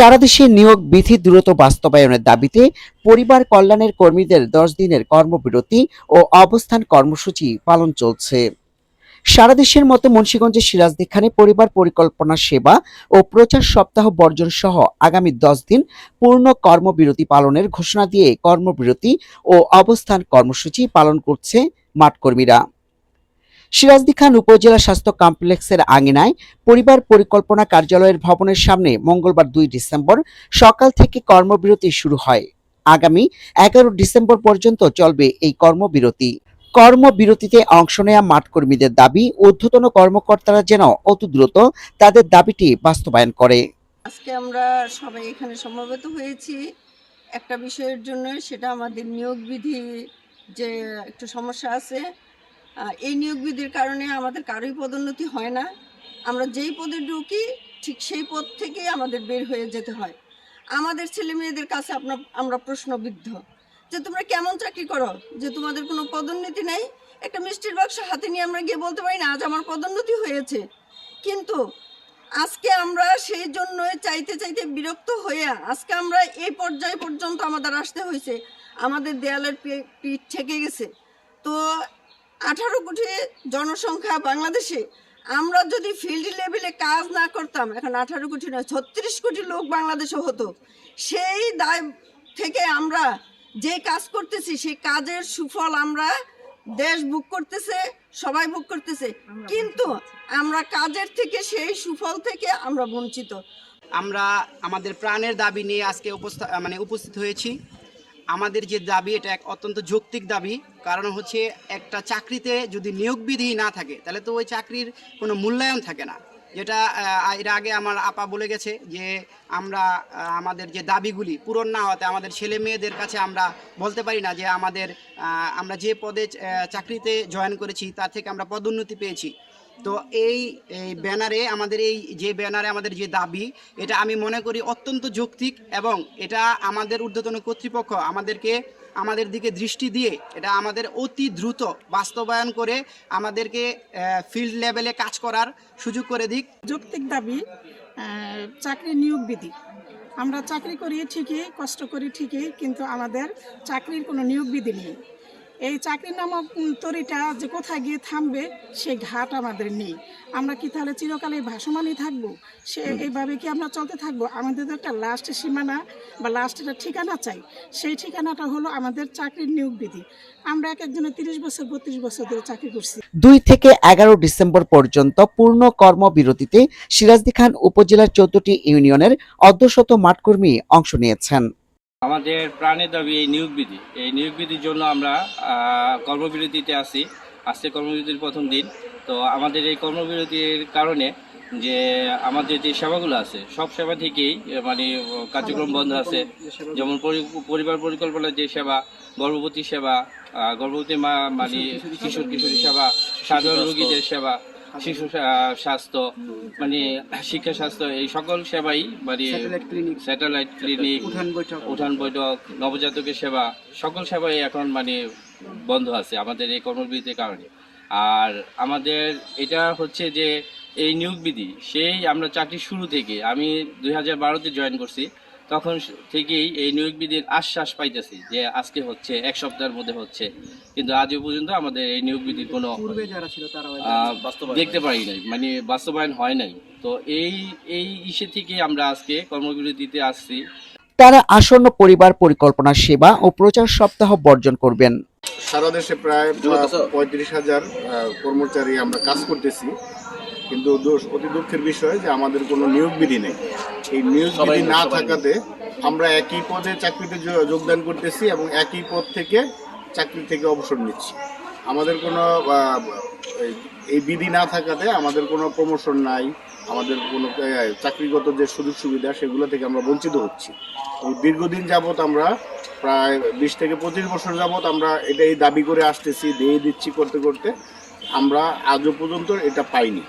সারা দেশে নিয়োগ বিধি দ্রুত বাস্তবায়নের দাবিতে পরিবার কল্যাণের কর্মীদের দশ দিনের কর্মবিরতি ও অবস্থান কর্মসূচি পালন চলছে। সারা দেশের মতো মুন্সিগঞ্জের সিরাজদিখানে পরিবার পরিকল্পনা সেবা ও প্রচার সপ্তাহ বর্জন সহ আগামী দশ দিন পূর্ণ কর্মবিরতি পালনের ঘোষণা দিয়ে কর্মবিরতি ও অবস্থান কর্মসূচি পালন করছে মাঠকর্মীরা। সিরাজদি খান উপজেলা স্বাস্থ্য কমপ্লেক্সের আঙিনায় পরিবার পরিকল্পনা কার্যালয়ের ভবনের সামনে মঙ্গলবার দুই ডিসেম্বর সকাল থেকে কর্মবিরতি শুরু হয়। আগামী এগারো ডিসেম্বর পর্যন্ত চলবে এই কর্মবিরতি। কর্মবিরতিতে অংশ নেওয়া মাঠকর্মীদের দাবি, ঊর্ধ্বতন কর্মকর্তারা যেন অতি দ্রুত তাদের দাবিটি বাস্তবায়ন করে। আজকে আমরা সবাই এখানে সমবেত হয়েছি। একটা বিষয়ের জন্য সেটা আমাদের নিয়োগ বিধি যে একটু সমস্যা আছে এই নিয়োগ বিধির কারণে আমাদের কারোই পদোন্নতি হয় না। আমরা যেই পদে ঢুকি, ঠিক সেই পদ থেকেই আমাদের বের হয়ে যেতে হয়। আমাদের ছেলে মেয়েদের কাছে আপনার আমরা প্রশ্নবিদ্ধ যে, তোমরা কেমন চাকরি করো? যে, তোমাদের কোনো পদোন্নতি নেই? একটা মিষ্টির বাক্স হাতে নিয়ে আমরা গিয়ে বলতে পারি, না, আজ আমার পদোন্নতি হয়েছে। কিন্তু আজকে আমরা সেই জন্যই চাইতে চাইতে বিরক্ত হয়ে আজকে আমরা এই পর্যায় পর্যন্ত আমাদের আসতে হয়েছে। আমাদের দেয়ালের পিঠ ঠেকে গেছে। তো আঠারো কোটি জনসংখ্যা বাংলাদেশে আমরা যদি ফিল্ড লেভেলে কাজ না করতাম এখন আঠারো কোটি নয় ছত্রিশ কোটি লোক বাংলাদেশে হতো। সেই দায় থেকে আমরা যে কাজ করতেছি সেই কাজের সুফল আমরা দেশ বুক করতেছে সবাই বুক করতেছে। কিন্তু আমরা কাজের থেকে সেই সুফল থেকে আমরা বঞ্চিত। আমরা আমাদের প্রাণের দাবি নিয়ে আজকে উপস্থা মানে উপস্থিত হয়েছি। আমাদের যে দাবি, এটা এক অত্যন্ত যৌক্তিক দাবি। কারণ হচ্ছে একটা চাকরিতে যদি নিয়োগ বিধি না থাকে, তাহলে তো ওই চাকরির কোনো মূল্যায়ন থাকে না। যেটা এর আগে আমার আপা বলে গেছে যে, আমরা আমাদের যে দাবিগুলি পূরণ না হতে আমাদের ছেলে মেয়েদের কাছে আমরা বলতে পারি না যে আমাদের আমরা যে পদে চাকরিতে জয়েন করেছি, তার থেকে আমরা পদোন্নতি পেয়েছি। তো এই ব্যানারে আমাদের এই যে ব্যানারে আমাদের যে দাবি, এটা আমি মনে করি অত্যন্ত যৌক্তিক এবং এটা আমাদের ঊর্ধ্বতন কর্তৃপক্ষ আমাদেরকে আমাদের দিকে দৃষ্টি দিয়ে এটা আমাদের অতি দ্রুত বাস্তবায়ন করে আমাদেরকে ফিল্ড লেভেলে কাজ করার সুযোগ করে দিক। যৌক্তিক দাবি চাকরি নিয়োগ বিধি। আমরা চাকরি করি ঠিকই, কষ্ট করি ঠিকই, কিন্তু আমাদের চাকরির কোনো নিয়োগ বিধি নেই। এই চাকরি নামক তরিটা যে কোথায় গিয়ে থামবে সে ঘাট আমাদের নেই। আমরা কি তাহলে চিরকালে ভাসমানই থাকব? সে এইভাবে কি আমরা চলতে থাকব? আমাদের তো একটা লাস্ট সীমানা বা লাস্ট একটা ঠিকানা চাই। সেই ঠিকানাটা হলো আমাদের চাকরির নিয়োগ বিধি। আমরা এক একজনের তিরিশ বছর বত্রিশ বছর ধরে চাকরি করছি। দুই থেকে এগারো ডিসেম্বর পর্যন্ত পূর্ণ কর্মবিরতিতে সিরাজদি খান উপজেলার চোদ্দটি ইউনিয়নের অর্ধশত মাঠকর্মী অংশ নিয়েছেন। আমাদের প্রাণের দাবি এই নিয়োগ বিধি এই নিয়োগ বিধির জন্য আমরা কর্মবিরতিতে আছি। আজকে কর্মবিরতির প্রথম দিন। তো আমাদের এই কর্মবিরতির কারণে যে আমাদের যে সেবাগুলো আছে, সব সেবা থেকেই মানে কার্যক্রম বন্ধ আছে। যেমন পরি- পরিবার পরিকল্পনার যে সেবা, গর্ভবতী সেবা গর্ভবতী মা মানে কিশোর কিশোরী সেবা, সাধারণ রোগীদের সেবা শিশু স্বাস্থ্য মানে শিক্ষা স্বাস্থ্য এই সকল সেবাই মানে স্যাটেলাইট ক্লিনিক উঠান বৈঠক। নবজাতকের সেবা সকল সেবাই এখন মানে বন্ধ আছে আমাদের এই কর্মবিধির কারণে। আর আমাদের এটা হচ্ছে যে এই নিয়োগ বিধি সেই আমরা চাকরি শুরু থেকে আমি দুই হাজার বারোতে জয়েন করছি তখন থেকেই এই নিয়োগ বিধির আশ্বাস পাইতেছি যে আজকে হচ্ছে এক সপ্তাহের মধ্যে হচ্ছে। কিন্তু আজও পর্যন্ত আমাদের এই নিয়োগ বিধির কোনো দেখতে পারি নাই। মানে বাস্তবায়ন হয় নাই। তো এই এই ইসে থেকে আমরা আজকে কর্মবিরতিতে আসছি। তারা আসন্ন পরিবার পরিকল্পনা সেবা ও প্রচার সপ্তাহ বর্জন করবেন। সারা দেশে প্রায় পঁয়ত্রিশ হাজার আহ, কর্মচারী আমরা কাজ করতেছি। কিন্তু দোষ অতি দুঃখের বিষয় যে আমাদের কোনো নিয়োগ বিধি নেই। এই নিয়োগ বিধি না থাকাতে আমরা একই পদে চাকরিতে যোগদান করতেছি এবং একই পদ থেকে চাকরি থেকে অবসর নিচ্ছি। আমাদের কোনো এই- বিধি না থাকাতে আমাদের কোনো প্রমোশন নাই আমাদের কোনো চাকরিগত যে সুযোগ সুবিধা সেগুলো থেকে আমরা বঞ্চিত হচ্ছি। এই দীর্ঘদিন যাবত আমরা প্রায় বিশ থেকে পঁচিশ বছর যাবত আমরা এটাই দাবি করে আসতেছি দিয়ে দিচ্ছি করতে করতে। আমরা আজও পর্যন্ত এটা পাইনি।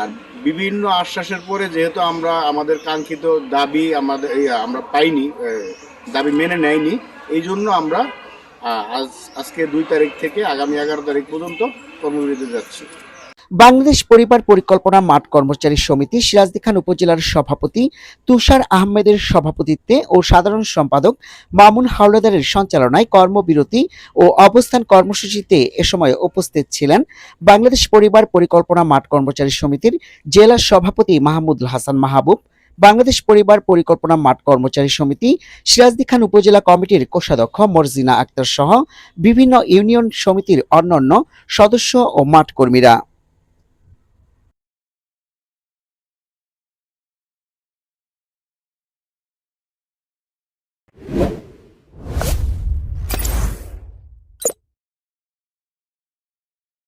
আর বিভিন্ন আশ্বাসের পরে যেহেতু আমরা আমাদের কাঙ্ক্ষিত দাবি আমাদের আমরা পাইনি দাবি মেনে নেয়নি, এই জন্য আমরা আজ, আজকে দুই তারিখ থেকে আগামী এগারো তারিখ পর্যন্ত কর্মবিরতি যাচ্ছি। বাংলাদেশ পরিবার পরিকল্পনা মাঠ কর্মচারী সমিতি সিরাজদি খান উপজেলার সভাপতি তুষার আহমেদের সভাপতিত্বে ও সাধারণ সম্পাদক মামুন হাওলাদারের সঞ্চালনায় কর্মবিরতি ও অবস্থান কর্মসূচিতে এ সময় উপস্থিত ছিলেন বাংলাদেশ পরিবার পরিকল্পনা মাঠ কর্মচারী সমিতির জেলা সভাপতি মাহমুদুল হাসান মাহবুব, বাংলাদেশ পরিবার পরিকল্পনা মাঠ কর্মচারী সমিতি সিরাজদি খান উপজেলা কমিটির কোষাধ্যক্ষ মরজিনা আক্তার সহ বিভিন্ন ইউনিয়ন সমিতির অন্যান্য সদস্য ও মাঠ কর্মীরা।